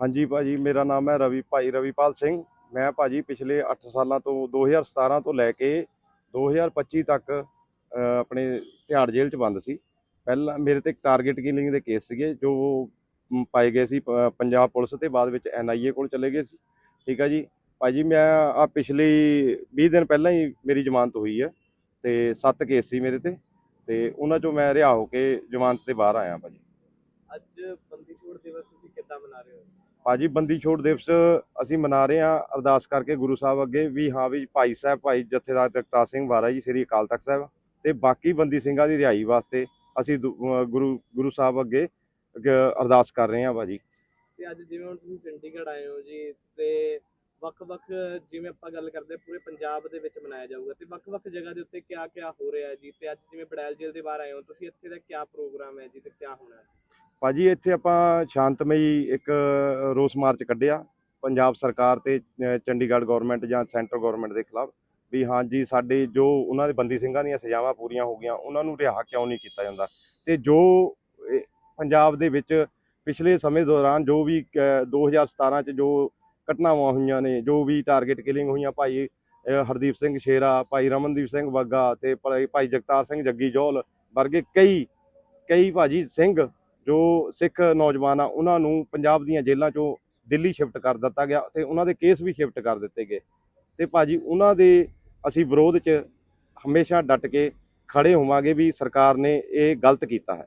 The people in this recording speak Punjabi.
ਹਾਂਜੀ ਭਾਜੀ ਮੇਰਾ ਨਾਮ ਹੈ ਰਵੀ ਭਾਈ ਰਵੀਪਾਲ ਸਿੰਘ। ਮੈਂ ਭਾਜੀ ਪਿਛਲੇ 8 ਸਾਲਾਂ ਤੋਂ 2017 ਤੋਂ ਲੈ ਕੇ 2025 ਤੱਕ ਆਪਣੇ ਤਿਹਾੜ ਜੇਲ੍ਹ 'ਚ ਬੰਦ ਸੀ। ਪਹਿਲਾਂ ਮੇਰੇ ਤੇ ਟਾਰਗੇਟ ਕਿਲਿੰਗ ਦੇ ਕੇਸ ਸੀਗੇ ਜੋ ਮ, ਪਾਏ ਗਏ ਸੀ ਪ- ਪੰਜਾਬ ਪੁਲਿਸ ਤੇ ਬਾਅਦ ਵਿੱਚ ਐਨਆਈਏ ਕੋਲ ਚਲੇ ਗਏ ਸੀ। ਠੀਕ ਆ ਜੀ? ਭਾਜੀ ਮੈਂ ਆ ਪਿਛਲੇ 20 ਦਿਨ ਪਹਿਲਾਂ ਹੀ ਮੇਰੀ ਜ਼ਮਾਨਤ ਹੋਈ ਹੈ ਤੇ 7 ਕੇਸ ਸੀ ਮੇਰੇ ਤੇ ਤੇ ਉਹਨਾਂ ਚੋਂ ਮੈਂ ਰਿਹਾ ਹੋ ਕੇ ਜ਼ਮਾਨਤ ਤੇ ਬਾਹਰ ਆਇਆ ਭਾਜੀ। ਅੱਜ ਛੋੜ ਦਿਵਸ ਤੁਸੀਂ ਕਿੱਦਾਂ ਮਨਾ ਰਹੇ ਹੋ? ਭਾਜੀ ਬੰਦੀ ਛੋੜ ਦਿਵਸ ਅਸੀਂ ਮਨਾ ਰਹੇ ਹਾਂ। ਅਰਦਾਸ ਕਰਕੇ ਗੁਰੂ ਸਾਹਿਬ ਅੱਗੇ ਵੀ ਹਾਂ ਵੀ ਭਾਈ ਸਾਹਿਬ ਭਾਈ ਜਥੇਦਾਰ ਜਗਤਾਰ ਸਿੰਘ ਵਾਰਾ ਜੀ ਸ੍ਰੀ ਅਕਾਲ ਤਖਤ ਸਾਹਿਬ ਤੇ ਬਾਕੀ ਬੰਦੀ ਸਿੰਘਾਂ ਦੀ ਰਿਹਾਈ ਵਾਸਤੇ ਅਸੀਂ ਗੁਰੂ ਗੁਰੂ ਸਾਹਿਬ ਅੱਗੇ ਅਰਦਾਸ ਕਰ ਰਹੇ ਹਾਂ ਭਾਜੀ। ਤੇ ਅੱਜ ਜਿਵੇਂ ਹੁਣ ਤੁਸੀਂ ਚੰਡੀਗੜ੍ਹ ਆਏ ਹੋ ਜੀ ਤੇ ਵੱਖ-ਵੱਖ ਜਿਵੇਂ ਆਪਾਂ ਗੱਲ ਕਰਦੇ ਪੂਰੇ ਪੰਜਾਬ ਦੇ ਵਿੱਚ ਮਨਾਇਆ ਜਾਊਗਾ ਤੇ ਵੱਖ-ਵੱਖ ਜਗ੍ਹਾ ਦੇ ਉੱਤੇ ਕਿਆ-ਕਿਆ ਹੋ ਰਿਹਾ ਹੈ ਜੀ? ਤੇ ਅੱਜ ਜਿਵੇਂ ਬੜੈਲ ਜੇਲ੍ਹ ਦੇ ਬਾਹਰ ਆਏ ਹੋ ਤੁਸੀਂ ਇੱਥੇ ਦਾ ਕਿਆ ਪ੍ਰੋਗਰਾਮ ਹੈ ਜੀ ਤੇ ਕਿਆ ਹੋਣਾ ਹੈ? ਭਾਜੀ, ਇੱਥੇ ਆਪਾਂ ਸ਼ਾਂਤਮਈ ਇੱਕ ਰੋਸ ਮਾਰਚ ਕੱਢਿਆ। ਪੰਜਾਬ ਸਰਕਾਰ ਤੇ ਚੰਡੀਗੜ੍ਹ ਗਵਰਨਮੈਂਟ ਜਾਂ ਸੈਂਟਰ ਗਵਰਨਮੈਂਟ ਦੇ ਖਿਲਾਫ ਵੀ ਹਾਂਜੀ ਸਾਡੇ ਜੋ ਉਹਨਾਂ ਦੇ ਬੰਦੀ ਸਿੰਘਾਂ ਦੀਆਂ ਸਜ਼ਾਵਾਂ ਪੂਰੀਆਂ ਹੋ ਗਈਆਂ, ਉਹਨਾਂ ਨੂੰ ਰਿਹਾ ਕਿਉਂ ਨਹੀਂ ਕੀਤਾ ਜਾਂਦਾ? ਤੇ ਜੋ ਪੰਜਾਬ ਦੇ ਵਿੱਚ ਪਿਛਲੇ ਸਮੇਂ ਦੌਰਾਨ ਜੋ ਵੀ, ਅਹ 2017 ਚ ਜੋ ਘਟਨਾਵਾਂ ਹੋਈਆਂ ਨੇ, ਜੋ ਵੀ ਟਾਰਗੇਟ ਕਿਲਿੰਗ ਹੋਈਆਂ, ਭਾਈ ਹਰਦੀਪ ਸਿੰਘ ਸ਼ੇਰਾ, ਭਾਈ ਰਮਨਦੀਪ ਸਿੰਘ ਬੱਗਾ ਤੇ ਭਾਈ ਭਾਈ ਜਗਤਾਰ ਸਿੰਘ ਜੱਗੀ ਜੋਲ ਵਰਗੇ ਕਈ ਕਈ ਭਾਜੀ ਸਿੰਘ ਜੋ ਸਿੱਖ ਨੌਜਵਾਨ ਆ, ਉਹਨਾਂ ਨੂੰ ਪੰਜਾਬ ਦੀਆਂ ਜੇਲ੍ਹਾਂ ਚੋਂ ਦਿੱਲੀ ਸ਼ਿਫਟ ਕਰ ਦਿੱਤਾ ਗਿਆ ਤੇ ਉਹਨਾਂ ਦੇ ਕੇਸ ਵੀ ਸ਼ਿਫਟ ਕਰ ਦਿੱਤੇ ਗਏ। ਤੇ ਭਾਜੀ ਉਹਨਾਂ ਦੇ ਅਸੀਂ ਵਿਰੋਧ 'ਚ ਹਮੇਸ਼ਾ ਡਟ ਕੇ ਖੜੇ ਹੋਵਾਂਗੇ ਵੀ ਸਰਕਾਰ ਨੇ ਇਹ ਗਲਤ ਕੀਤਾ ਹੈ।